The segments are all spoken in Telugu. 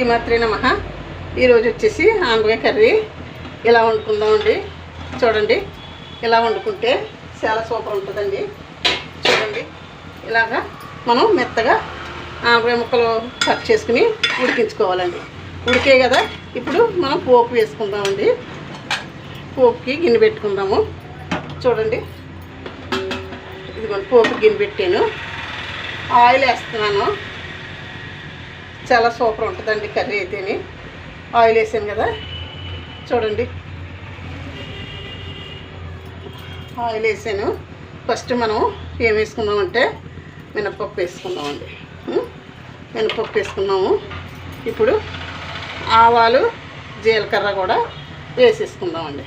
శ్రీ మాత్రే నమ. ఈరోజు వచ్చేసి ఆనపకాయ కర్రీ. ఇలా వండుకుందామండి? చూడండి. ఇలా వండుకుంటే చాలా సూపర్ ఉంటుందండి. చూడండి. ఇలాగా మనం మెత్తగా ఆనపకాయ ముక్కలు కట్ చేసుకుని ఉడికించుకోవాలండి. ఉడికే కదా? ఇప్పుడు మనం పోపు వేసుకుందామండి. పోపుకి గిన్నె పెట్టుకుందాము. చూడండి. ఇదిగోండి పోపు గిన్నె పెట్టాను. ఆయిల్ వేస్తున్నాను. చాలా సూపర్ ఉంటుందండి కర్రీ అయితేని. ఆయిల్ వేసాను కదా. చూడండి. ఆయిల్ వేసాను. ఫస్ట్ మనం ఏం వేసుకున్నామంటే మినపప్పు వేసుకున్నామండి మినపప్పు వేసుకున్నాము. ఇప్పుడు ఆవాలు జీలకర్ర కూడా వేసేసుకుందామండి.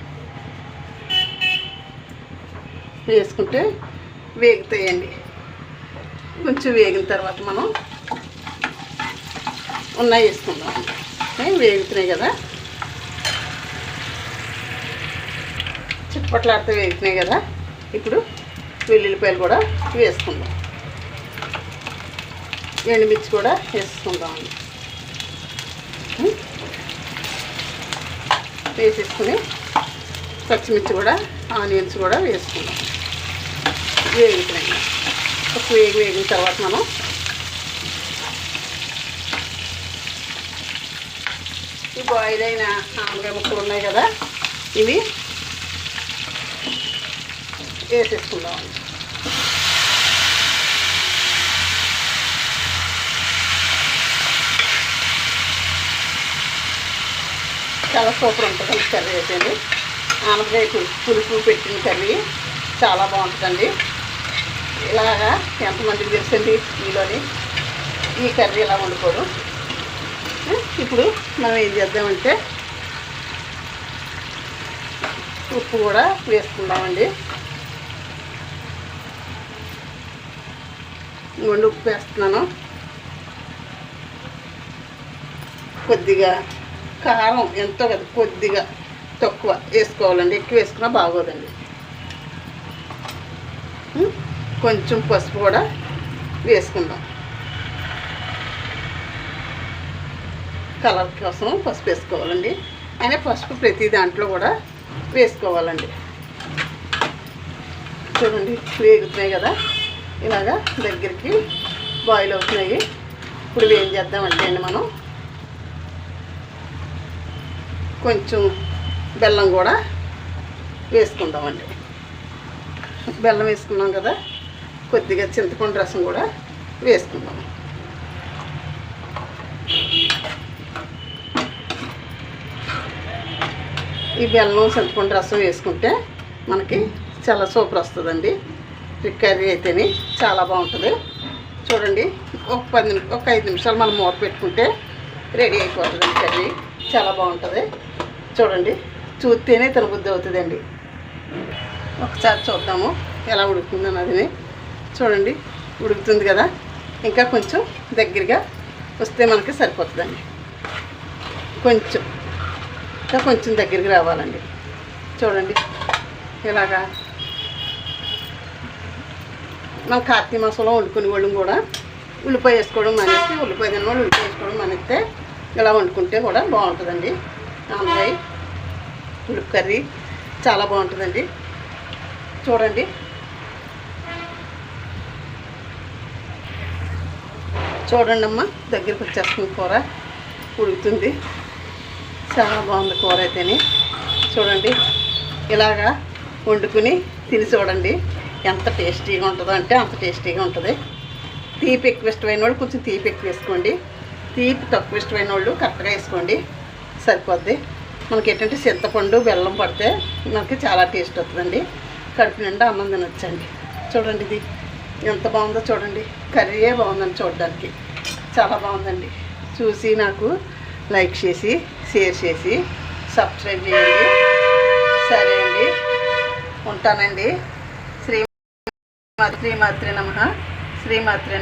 వేసుకుంటే వేగుతాయండి. కొంచెం వేగిన తర్వాత మనం ఉన్నాయి వేసుకుందాం. వేగుతున్నాయి కదా? చిప్పట్లాడితే వేగుతున్నాయి కదా? ఇప్పుడు వెల్లుల్లిపాయలు కూడా వేసుకుందాం. ఎండుమిర్చి కూడా వేసుకుందాం. వేసేసుకుని పచ్చిమిర్చి కూడా ఆనియన్స్ కూడా వేసుకుందాం. వేగుతున్నాయి. ఒక వేగి వేగిన తర్వాత మనం ఈ బాయిల్ అయిన ఆనపకాయ ముక్కలు ఉన్నాయి కదా ఇవి వేసేసుకుందాం. చాలా సూపర్ ఉంటుంది కర్రీ అయితే ఆనపకాయ పులుపు పెట్టిన కర్రీ చాలా బాగుంటుందండి. ఇలాగా ఎంతమందికి తెలుసండి మీలోని ఈ కర్రీ ఇలా వండుకోరు? ఇప్పుడు మనం ఏం చేద్దామంటే ఉప్పు కూడా వేసుకుందామండి. ఇంకొండి ఉప్పు వేస్తున్నాను. కొద్దిగా కారం ఎంతో కదా కొద్దిగా తక్కువ వేసుకోవాలండి. ఎక్కువ వేసుకున్నా బాగోదండి. కొంచెం పసుపు కూడా వేసుకుందాం. కలర్ కోసం పసుపు వేసుకోవాలండి. అయినా పసుపు ప్రతి దాంట్లో కూడా వేసుకోవాలండి. చూడండి వేగుతున్నాయి కదా. ఇలాగా దగ్గరికి బాయిల్ అవుతున్నాయి. ఇప్పుడు ఏం చేద్దామంటే అండి మనం కొంచెం బెల్లం కూడా వేసుకుందామండి. బెల్లం వేసుకున్నాం కదా. కొద్దిగా చింతపండు రసం కూడా వేసుకుందాం. ఈ బెల్లం చింతపండు రసం వేసుకుంటే మనకి చాలా సూపర్ వస్తుందండి. ఈ కర్రీ అయితేనే చాలా బాగుంటుంది. చూడండి ఒక పది నిమి ఒక ఐదు నిమిషాలు మనం మూత పెట్టుకుంటే రెడీ అయిపోతుంది కర్రీ. చాలా బాగుంటుంది. చూడండి చూస్తేనే తినబుద్ధి అవుతుందండి. ఒకసారి చూద్దాము ఎలా ఉడుకుతుందని అది చూడండి ఉడుకుతుంది కదా? ఇంకా కొంచెం దగ్గరగా వస్తే మనకి సరిపోతుందండి. కొంచెం ఇంకా కొంచెం దగ్గరికి రావాలండి. చూడండి. ఇలాగా మన కార్తీక మాసంలో వండుకునే వాళ్ళు కూడా ఉల్లిపాయ వేసుకోవడం మానేసి ఉల్లిపాయ తిన వాళ్ళు ఉల్లిపాయ వేసుకోవడం మానేస్తే ఇలా వండుకుంటే కూడా బాగుంటుందండి. ఆనకాయ ఉల్లిపి కర్రీ చాలా బాగుంటుందండి. చూడండి. చూడండి అమ్మ దగ్గరికి వచ్చేస్తుంది కూర. ఉడుకుతుంది. చాలా బాగుంది కూర అయితేనే. చూడండి ఇలాగా వండుకుని తిని చూడండి ఎంత టేస్టీగా ఉంటుందో అంటే అంత టేస్టీగా ఉంటుంది. తీపి ఎక్కువ ఇష్టమైన వాళ్ళు కొంచెం తీపి ఎక్కువ వేసుకోండి. తీపి తక్కువ ఇష్టమైన వాళ్ళు కరెక్ట్గా వేసుకోండి. సరిపోద్ది. మనకి ఏంటంటే చింతపండు బెల్లం పడితే మనకి చాలా టేస్ట్ వస్తుందండి. కడుపు నిండా అన్నం తినొచ్చండి. చూడండి ఇది ఎంత బాగుందో చూడండి. కర్రీయే బాగుందండి చూడడానికి. చాలా బాగుందండి. చూసి నాకు లైక్ చేసి షేర్ చేసి సబ్స్క్రైబ్ చేయండి. సరే అండి. ఉంటానండి. శ్రీ శ్రీమాత్రి నమ. శ్రీమాత్రి నమ.